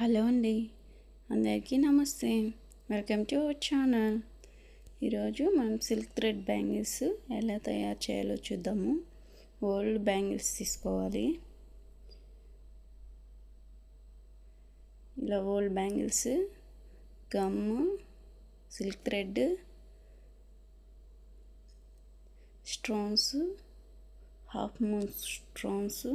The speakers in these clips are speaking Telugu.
హలో అండి. అందరికీ నమస్తే. Welcome to our channel. ఈరోజు మనం సిల్క్ థ్రెడ్ బ్యాంగిల్స్ ఎలా తయారు చేయాలో చూద్దాము. ఓల్డ్ బ్యాంగిల్స్ తీసుకోవాలి. ఇలా old bangles gum silk thread stones half moon stones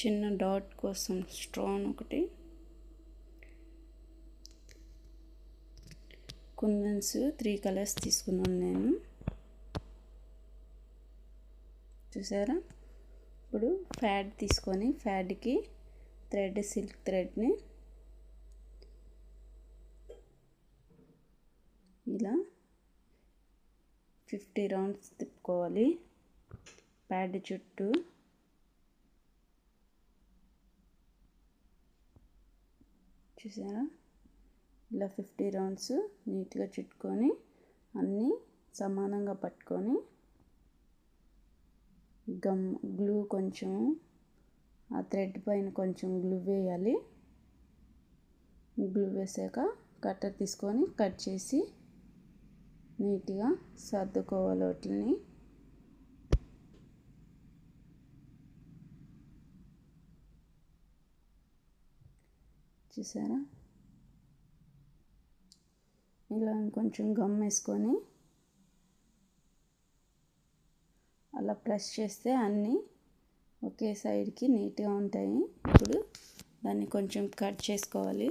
చిన్న డాట్ కోసం స్ట్రాన్ ఒకటి. కుందన్స్ త్రీ కలర్స్ తీసుకున్నాను నేను. చూసారా? ఇప్పుడు ఫ్యాడ్ తీసుకొని ఫ్యాడ్కి థ్రెడ్ సిల్క్ థ్రెడ్ని ఇలా ఫిఫ్టీ రౌండ్స్ తిప్పుకోవాలి. ప్యాడ్ చుట్టూ చూసారా ఇలా ఫిఫ్టీ రౌండ్స్ నీట్గా చుట్టుకొని అన్నీ సమానంగా పట్టుకొని గమ్ గ్లూ కొంచెం ఆ థ్రెడ్ పైన కొంచెం గ్లూ వేయాలి. గ్లూ వేసాక కట్టర్ తీసుకొని కట్ చేసి నీట్గా సర్దుకోవాలి వాటిని చూసారా? ఇలా కొంచెం గమ్ వేసుకొని అలా ప్రెస్ చేస్తే అన్నీ ఒకే సైడ్కి నీట్గా ఉంటాయి. ఇప్పుడు దాన్ని కొంచెం కట్ చేసుకోవాలి.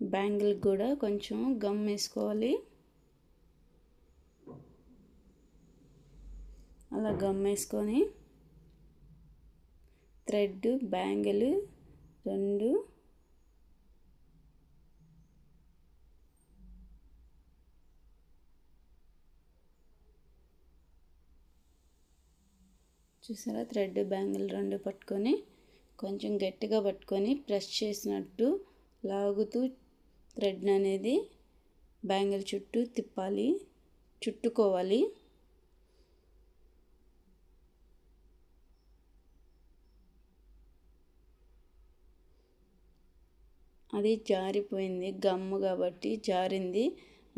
బ్యాంగిల్ కూడా కొంచెం గమ్ వేసుకోవాలి. అలా గమ్ వేసుకొని థ్రెడ్ బ్యాంగిల్ రెండు చూసారా? థ్రెడ్ బ్యాంగిల్ రెండు పట్టుకొని కొంచెం గట్టిగా పట్టుకొని ప్రెస్ చేసినట్టు లాగుతూ థ్రెడ్ అనేది బ్యాంగిల్ చుట్టూ తిప్పాలి చుట్టుకోవాలి. అది జారిపోయింది గమ్ము కాబట్టి జారింది.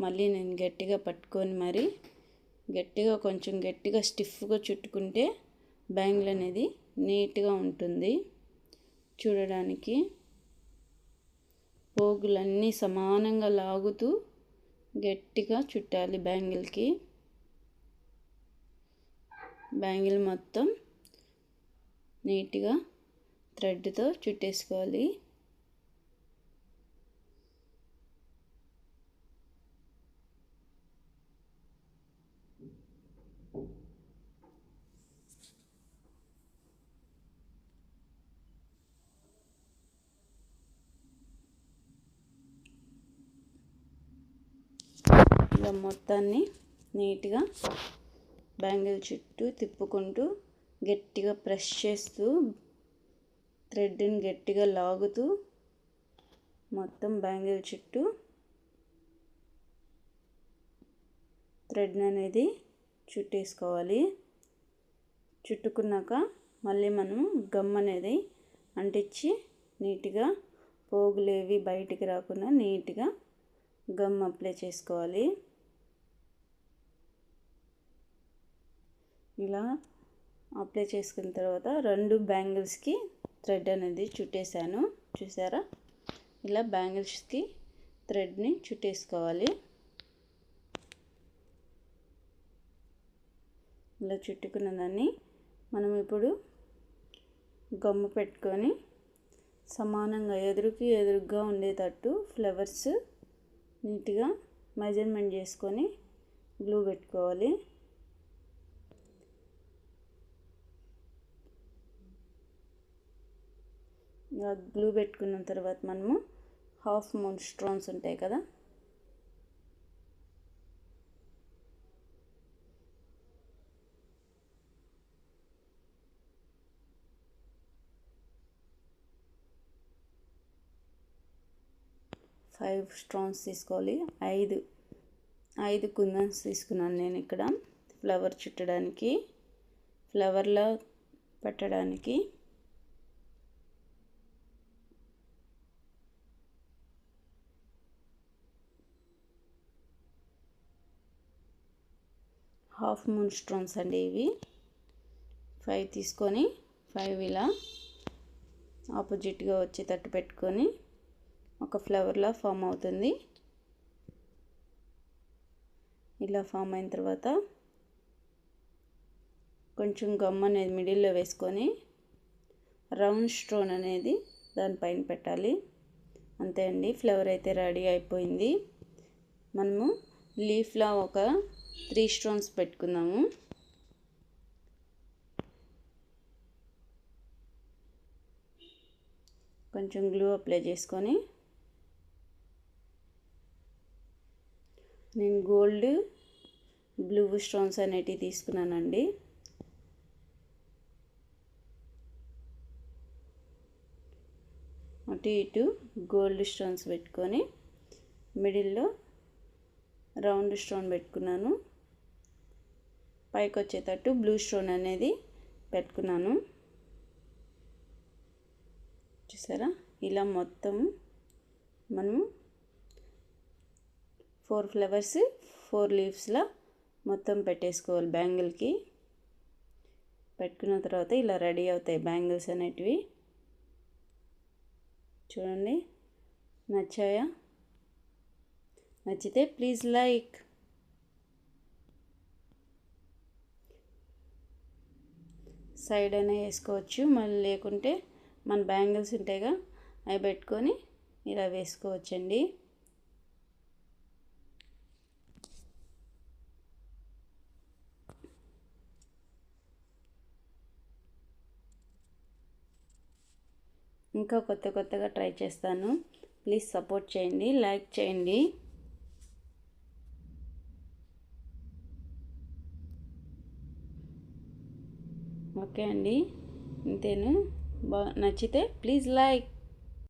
మళ్ళీ నేను గట్టిగా పట్టుకొని మరి గట్టిగా కొంచెం గట్టిగా స్టిఫ్గా చుట్టుకుంటే బ్యాంగిల్ అనేది నీట్గా ఉంటుంది చూడడానికి. పోగులన్నీ సమానంగా లాగుతూ గట్టిగా చుట్టాలి బ్యాంగిల్కి. బ్యాంగిల్ మొత్తం నీట్గా థ్రెడ్తో చుట్టేసుకోవాలి. ఇలా మొత్తాన్ని నీట్గా బ్యాంగిల్ చుట్టూ తిప్పుకుంటూ గట్టిగా ప్రెస్ చేస్తూ థ్రెడ్ని గట్టిగా లాగుతూ మొత్తం బ్యాంగిల్ చుట్టూ థ్రెడ్ అనేది చుట్టేసుకోవాలి. చుట్టుకున్నాక మళ్ళీ మనం గమ్ అనేది అంటించి నీట్గా పోగులేవి బయటికి రాకుండా నీట్గా గమ్ అప్లై చేసుకోవాలి. ఇలా అప్లై చేసుకున్న తర్వాత రెండు బ్యాంగిల్స్కి థ్రెడ్ అనేది చుట్టేసాను చూసారా? ఇలా బ్యాంగిల్స్కి థ్రెడ్ని చుట్టేసుకోవాలి. ఇలా చుట్టుకున్న దాన్ని మనం ఇప్పుడు గమ్ము పెట్టుకొని సమానంగా ఎదురుకి ఎదురుగా ఉండేటట్టు ఫ్లవర్స్ నీట్గా మెజర్మెంట్ చేసుకొని గ్లూ పెట్టుకోవాలి. గ్లూ పెట్టుకున్న తర్వాత మనము హాఫ్ మూన్ స్టోన్స్ ఉంటాయి కదా. ఫైవ్ స్టోన్స్ తీసుకోవాలి. ఐదు ఐదు కుందన్స్ తీసుకున్నాను నేను ఇక్కడ. ఫ్లవర్ చుట్టడానికి ఫ్లవర్లో పెట్టడానికి. హాఫ్ మూన్ స్టోన్స్ అండి ఇవి. ఫైవ్ తీసుకొని ఫైవ్ ఇలా ఆపోజిట్గా వచ్చేటట్టు పెట్టుకొని ఒక ఫ్లవర్లా ఫామ్ అవుతుంది. ఇలా ఫామ్ అయిన తర్వాత కొంచెం గమ్ అనేది మిడిల్లో వేసుకొని రౌండ్ స్టోన్ అనేది దానిపైన పెట్టాలి. అంతే అండి ఫ్లవర్ అయితే రెడీ అయిపోయింది. మనము లీఫ్లా ఒక త్రీ స్టోన్స్ పెట్టుకుందాము. కొంచెం గ్లూ అప్లై చేసుకొని. నేను గోల్డ్ బ్లూ స్టోన్స్ అనేటివి తీసుకున్నానండి. అటు ఇటు గోల్డ్ స్టోన్స్ పెట్టుకొని మిడిల్లో రౌండ్ స్టోన్ పెట్టుకున్నాను. పైకి వచ్చేటట్టు బ్లూ స్టోన్ అనేది పెట్టుకున్నాను. చూసారా? ఇలా మొత్తం మనం ఫోర్ ఫ్లవర్స్ ఫోర్ లీవ్స్లో మొత్తం పెట్టేసుకోవాలి బ్యాంగిల్కి. పెట్టుకున్న తర్వాత ఇలా రెడీ అవుతాయి బ్యాంగిల్స్ అనేటివి. చూడండి నచ్చాయా? నచ్చితే ప్లీజ్ లైక్. సైడ్ అయినా వేసుకోవచ్చు మళ్ళీ లేకుంటే మన బ్యాంగిల్స్ ఉంటాయిగా అవి పెట్టుకొని ఇలా వేసుకోవచ్చండి. ఇంకా కొత్త కొత్తగా ట్రై చేస్తాను. ప్లీజ్ సపోర్ట్ చేయండి లైక్ చేయండి. ఓకే అండి. ఇంతేను? బా నచ్చితే ప్లీజ్ లైక్.